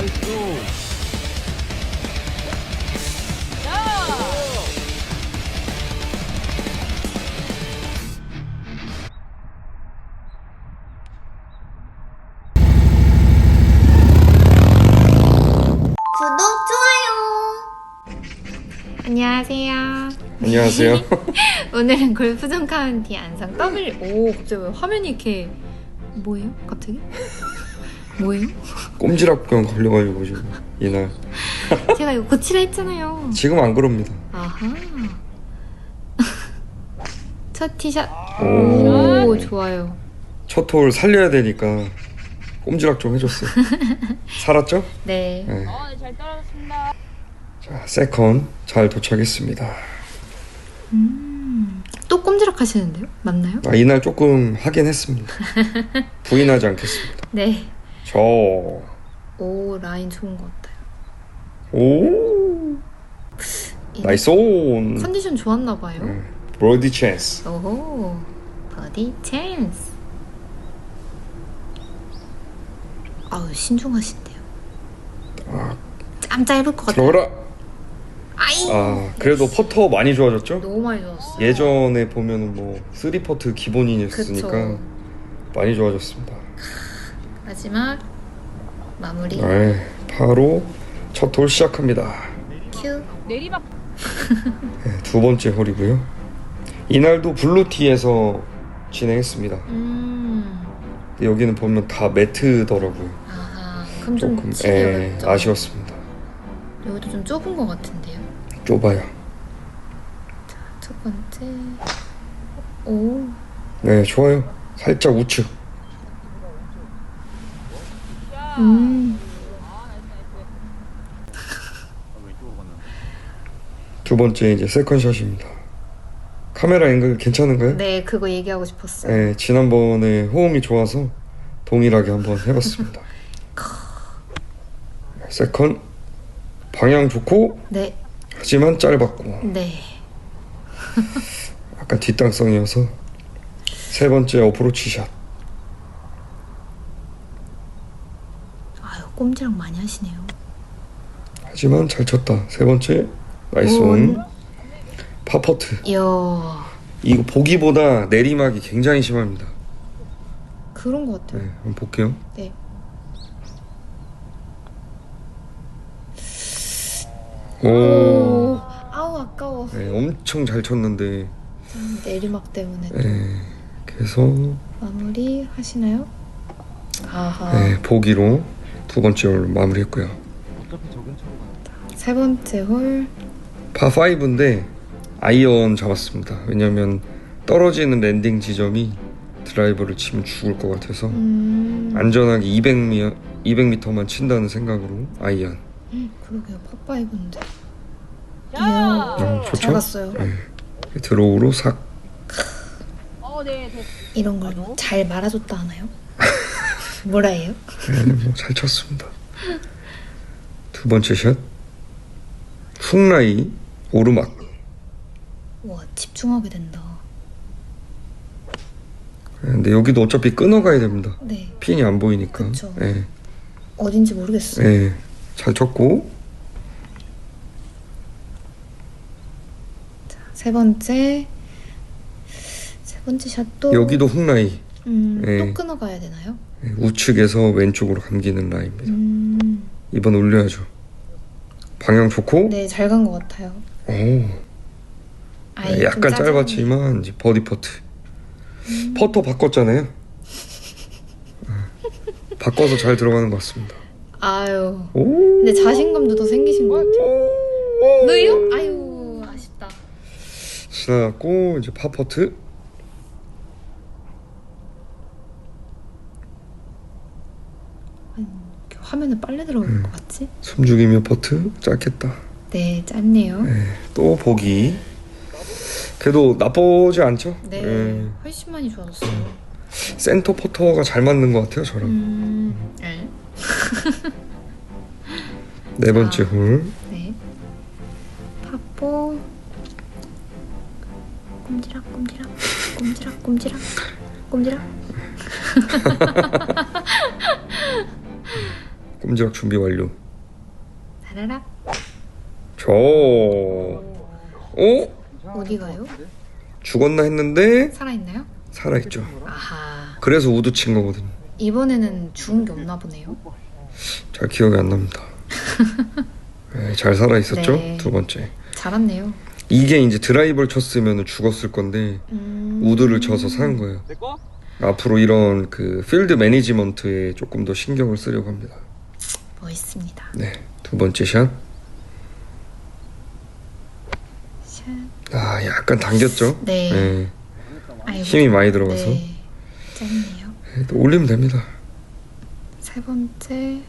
구독, 좋아요. 안녕하세요. 안녕하세요. 오늘은 골프존 카운티 안성 더블 오 갑자기 왜 화면이 이렇게 뭐예요? 갑자기? 뭐예요? 꼼지락병 걸려가지고 지금 이날 제가 이거 고치라 했잖아요. 지금 안 그럽니다. 아하. 첫 티샷. 오. 오 좋아요. 첫 홀 살려야 되니까 꼼지락 좀 해줬어요. 살았죠? 네. 네. 어, 잘 따라갔습니다. 자 세컨 잘 도착했습니다. 음. 또 꼼지락 하시는데요? 맞나요? 아, 이날 조금 하긴 했습니다. 부인하지 않겠습니다. 네. 저 오 라인 좋은 것 같아요. 오. 이 나이스 온. 컨디션 좋았나 봐요. 네. 브로디 찬스. 오호. 버디 찬스. 아우 신중하신데요. 아, 짬 짧을 것 같아요. 들어가라. 아이. 아 그래도 퍼터 많이 좋아졌죠? 너무 많이 좋았어요. 예전에 보면은 뭐 쓰리 퍼트 기본이었으니까 그쵸. 많이 좋아졌습니다. 마지막 마무리 네, 바로 첫홀 시작합니다. 큐. 내리막 네, 두 번째 홀이고요. 이날도 블루티에서 진행했습니다. 음. 여기는 보면 다 매트더라고요. 아하. 그럼 좀 조금 치기 예, 어렵죠. 아쉬웠습니다. 여기도 좀 좁은 것 같은데요. 좁아요. 첫 번째. 오. 네, 좋아요. 살짝 우측. 음. 두 번째 이제 세컨샷입니다. 카메라 앵글 괜찮은가요? 네, 그거 얘기하고 싶었어요. 네, 지난번에 호응이 좋아서 동일하게 한번 해봤습니다. 세컨 방향 좋고 네. 하지만 짧았고 네. 약간 뒷땅성이어서 세 번째 어프로치 샷 아유, 꼼지락 많이 하시네요. 하지만 잘 쳤다 세 번째 나이스 오. 온 파퍼트 이야. 이거 보기보다 내리막이 굉장히 심합니다 그런 것 같아요. 네, 한번 볼게요 네. 오 오. 아우, 아까워. 네, 엄청 잘 쳤는데 음, 내리막 때문에 또 네, 그래서 마무리 하시나요? 아하. 네, 보기로 두 번째 홀 마무리했고요 세 번째 홀. 파5인데 아이언 잡았습니다. 왜냐면 떨어지는 랜딩 지점이 드라이버를 치면 죽을 것 같아서 음. 안전하게 200미 200m만 친다는 생각으로 아이언. 그러게요. 팝파이브인데. 자, 이야. 음, 잘 좋죠? 갔어요. 네. 드로우로 삭. 어, 네, 됐. 이런 걸 잘 말아줬다 하나요? 뭐라 해요? 네, 뭐잘 쳤습니다. 두 번째 샷. 훅라이 오르막. 와 집중하게 된다. 네, 근데 여기도 어차피 끊어가야 됩니다. 네. 핀이 안 보이니까. 그쵸. 네, 어딘지 모르겠어요. 네, 잘 쳤고 세 번째. 세 번째 샷도. 여기도 훅라이 음, 네. 또 끊어가야 되나요? 네, 우측에서 왼쪽으로 감기는 라인입니다. 음. 이번 올려야죠. 방향 좋고, 네, 잘 간 것 같아요. 오, 아이, 네, 좀 약간 짧았지만 이제 버디 퍼트. 퍼터 바꿨잖아요. 네. 바꿔서 잘 들어가는 것 같습니다. 아유. 오, 근데 자신감도 더 생기신 것 같아요. 오, 왜요? 아유, 아쉽다. 지나갔고 이제 파 퍼트. 화면에 빨리 들어갈 음. 것 같지? 숨죽이며 퍼트 짧겠다. 네, 짧네요. 네, 또 보기. 그래도 나쁘지 않죠? 네, 네. 훨씬 많이 좋아졌어요. 센터 퍼터가 잘 맞는 것 같아요, 저랑. 음, 네. 네 번째 아. 홀. 꼼지락. 준비 완료. 다라락. 저. 어? 어디 가요? 죽었나 했는데 살아있나요? 살아있죠. 아하. 그래서 우드 친 거거든요. 이번에는 죽은 게 없나 보네요. 잘 기억이 안 납니다. 네, 잘 살아 있었죠. 네. 두 번째. 잘았네요. 이게 이제 드라이버를 쳤으면 죽었을 건데 음... 우드를 쳐서 산 거예요. 내 거? 앞으로 이런 그 필드 매니지먼트에 조금 더 신경을 쓰려고 합니다. 멋있습니다. 네, 두 번째 샷. 샷. 아, 약간 당겼죠? 네. 네, 아이고. 힘이 많이 들어가서 네. 짧네요. 네, 또 올리면 됩니다. 세 번째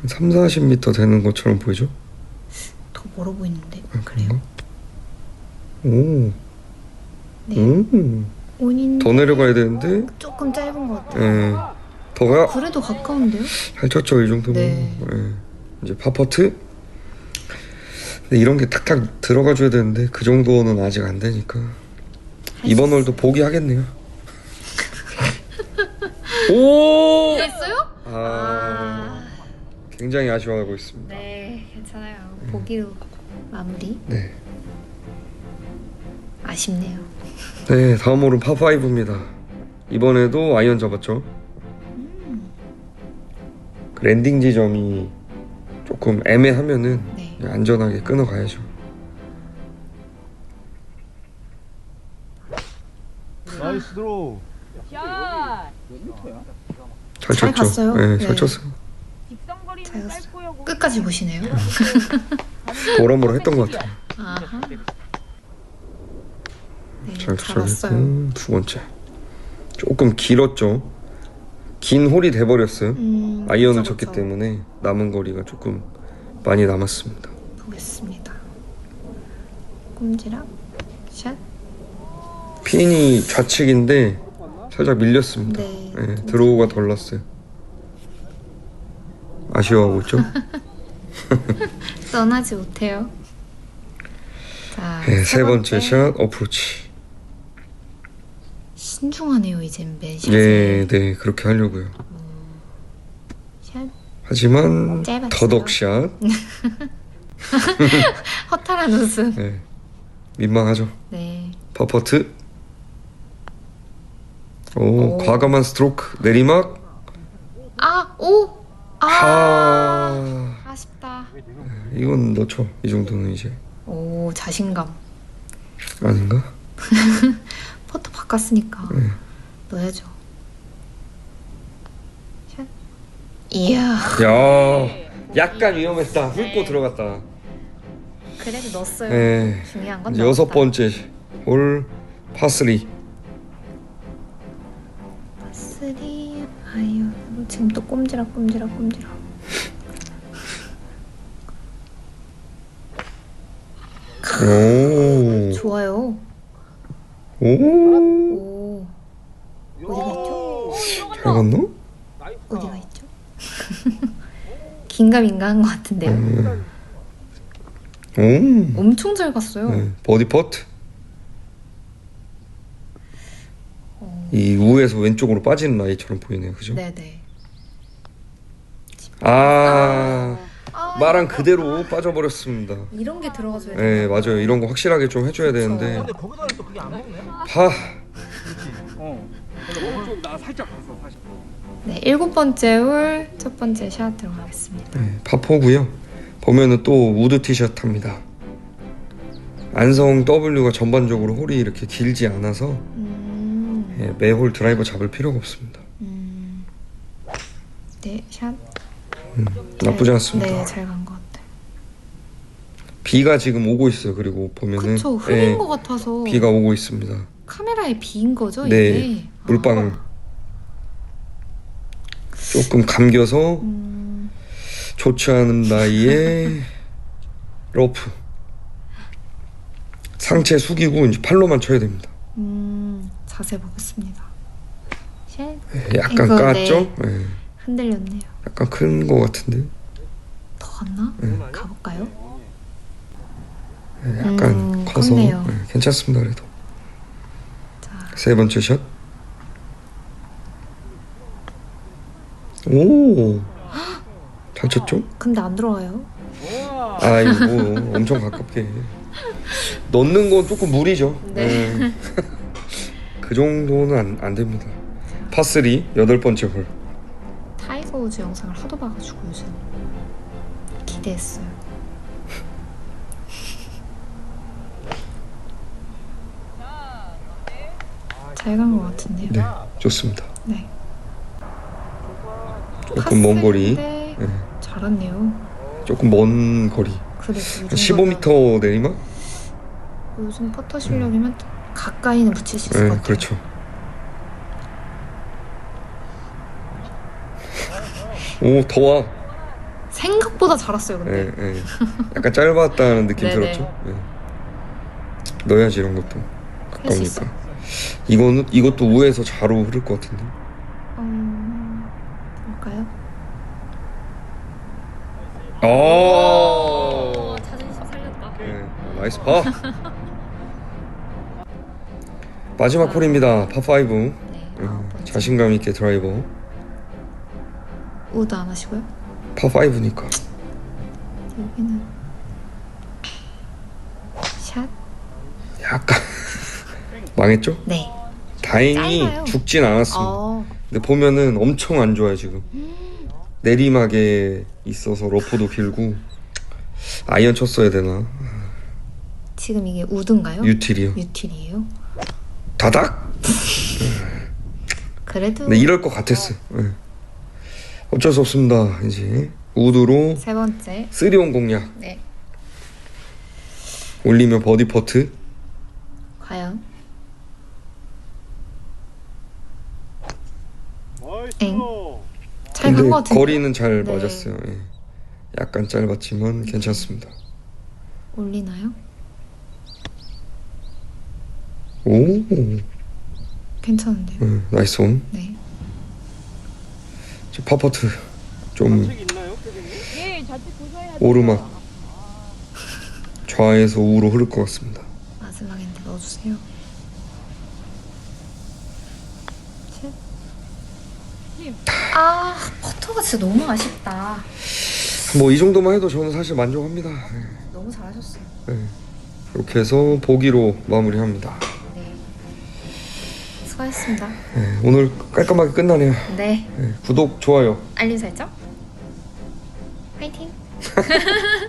한 3, 40m 되는 것처럼 보이죠? 더 멀어 보이는데 아, 그래요? 오, 네. 음, 온인 더 내려가야 되는데, 조금 짧은 것 같아요. 예, 더가 그래도 가까운데요? 잘 쳤죠 이 정도면. 네. 예. 이제 파퍼트. 근데 이런 게 탁탁 들어가 줘야 되는데 그 정도는 아직 안 되니까 이번 홀도 보기 하겠네요. 오! 됐어요? 아, 굉장히 아쉬워하고 있습니다. 네, 괜찮아요. 보기로 마무리. 네. 아쉽네요. 네, 다음 홀은 파5입니다. 이번에도 아이언 잡았죠. 그 랜딩 지점이 조금 애매하면은 네. 안전하게 끊어가야죠. 나이스 드로우. 샷! 잘잘 쳤죠. 갔어요. 네, 네. 잘 쳤어요. 직선거리는 잘 갔어요. 짧고요. 뭐 끝까지 보시네요. 보람보라 했던 것 같아요. 아하. 네, 잘잘 왔어요. 도착했고 두 번째 조금 길었죠. 긴 홀이 돼버렸어요. 음, 아이언을 그쵸, 쳤기 그쵸. 때문에 남은 거리가 조금 많이 남았습니다. 보겠습니다. 꼼지락 샷. 핀이 좌측인데 살짝 밀렸습니다. 네. 네, 드로우가 덜 났어요. 아쉬워하고 있죠. 떠나지 못해요. 자, 네, 세 번째 샷 어프로치. 신중하네요 이젠 맨샷이. 네, 네 그렇게 하려고요. 샷. 하지만 짧았어요. 더덕샷. 허탈한 웃음. 네, 민망하죠. 네. 퍼퍼트. 오, 오. 과감한 스트로크 내리막. 아, 오. 아. 하. 아쉽다. 이건 넣죠. 이 정도는 이제 오, 자신감. 아닌가? 퍼터 바꿨으니까 네. 넣어야죠. 샷. 이야. 야, 약간 위험했다. 훑고 들어갔다. 그래도 넣었어요. 네. 중요한 건 여섯 넣었다. 번째 홀 파스리. 파스리 아이언으로 지금 또 꼼지락 꼼지락 꼼지락. 오, 좋아요. 오, 오. 어디가 있죠? 잘 갔나? 어디가 있죠? 긴가민가 한 것 같은데요. 오, 엄청 잘 갔어요. 네, 버디 퍼트. 어, 이 우에서 왼쪽으로 빠지는 라이처럼 보이네요, 그죠? 네네. 아, 아, 말한 그대로 빠져버렸습니다. 이런 게 들어가줘야 네, 돼요. 맞아요. 이런 거 확실하게 좀 해줘야 되는데. 근데 거기다 또 그게 안 먹네. 파. 어. 근데 오른쪽 나 살짝 봤어 사실. 네, 일곱 번째 홀 첫 번째 샷 들어가겠습니다. 네, 파포고요. 보면은 또 우드 티셔츠 합니다. 안성 W가 전반적으로 홀이 이렇게 길지 않아서 음, 예, 매홀 드라이버 잡을 필요가 없습니다. 음, 네, 샷. 나쁘지 않습니다. 네, 잘 간 것 같아요. 비가 지금 오고 있어요. 그리고 보면은 그쵸, 흐린 예, 것 같아서 비가 오고 있습니다. 카메라에 비인 거죠, 네, 이게? 물방울 아, 조금 감겨서 음, 좋지 않은 나이에 러프 상체 숙이고 이제 팔로만 쳐야 됩니다. 음, 자세 보겠습니다. 샷. 예, 약간 이거, 깠죠? 예, 흔들렸네요. 약간 큰 거 같은데 더 갔나? 네. 가볼까요? 예, 약간 음, 커서. 예, 괜찮습니다. 그래도 자, 세 번째 샷. 오, 잘 쳤죠? 근데 안 들어와요. 우와. 아이 뭐 엄청 가깝게 넣는 건 조금 무리죠. 네. 네. 그 정도는 안, 안 됩니다. 파3 여덟 번째 홀. 우즈 영상을 하도 봐가지고 요즘 기대했어요. 잘 간 것 같은데요. 네, 좋습니다. 네. 조금 먼 거리. 네. 잘았네요. 조금 먼 거리. 요즘 15m 내리막? 요즘 퍼터 실력이면 가까이는 붙일 수 있을 네, 것 같아요. 그렇죠. 오, 더 와. 생각보다 잘 왔어요, 근데. 예, 예. 약간 짧았다는 느낌 네네. 들었죠? 예. 넣어야지 이런 것도 할수 있어. 가까우니까. 이거는 이것도 우에서 좌로 흐를 것 같은데. 음, 볼까요? 아. 자존심 살렸다. 네, 나이스 파. 마지막 홀입니다. 파 5. 네. 음, 아홉 번째. 자신감 있게 드라이버. 우드 안 하시고요? 파5니까. 여기는 샷. 약간 망했죠? 네. 다행히 짧아요. 죽진 않았습니다. 어, 근데 보면은 엄청 안 좋아요 지금. 내리막에 있어서 러프도 길고 아이언 쳤어야 되나? 지금 이게 우드인가요? 유틸이요. 유틸이에요? 다닥? 그래도 근데 이럴 것 같았어. 요 어쩔 수 없습니다. 이제 우드로 세 번째. 쓰리온 공략 네. 올리면 버디 퍼트. 과연. 엥. 잘간 근데 것 같은데. 거리는 잘 네. 맞았어요. 예. 약간 짧았지만 괜찮습니다. 올리나요? 오, 괜찮은데요. 예, 나이스 온. 네. 저 파퍼트 좀? 예, 좌측 오르막 좌에서 우로 흐를 것 같습니다. 마지막인데 넣어주세요. 셋. 아 퍼터가 진짜 너무 아쉽다. 뭐 이 정도만 해도 저는 사실 만족합니다. 예. 너무 잘하셨어요. 예. 이렇게 해서 보기로 마무리합니다. 네. 수고하셨습니다. 예, 오늘 깔끔하게 끝나네요. 네. 예, 구독, 좋아요. 알림 설정. 화이팅.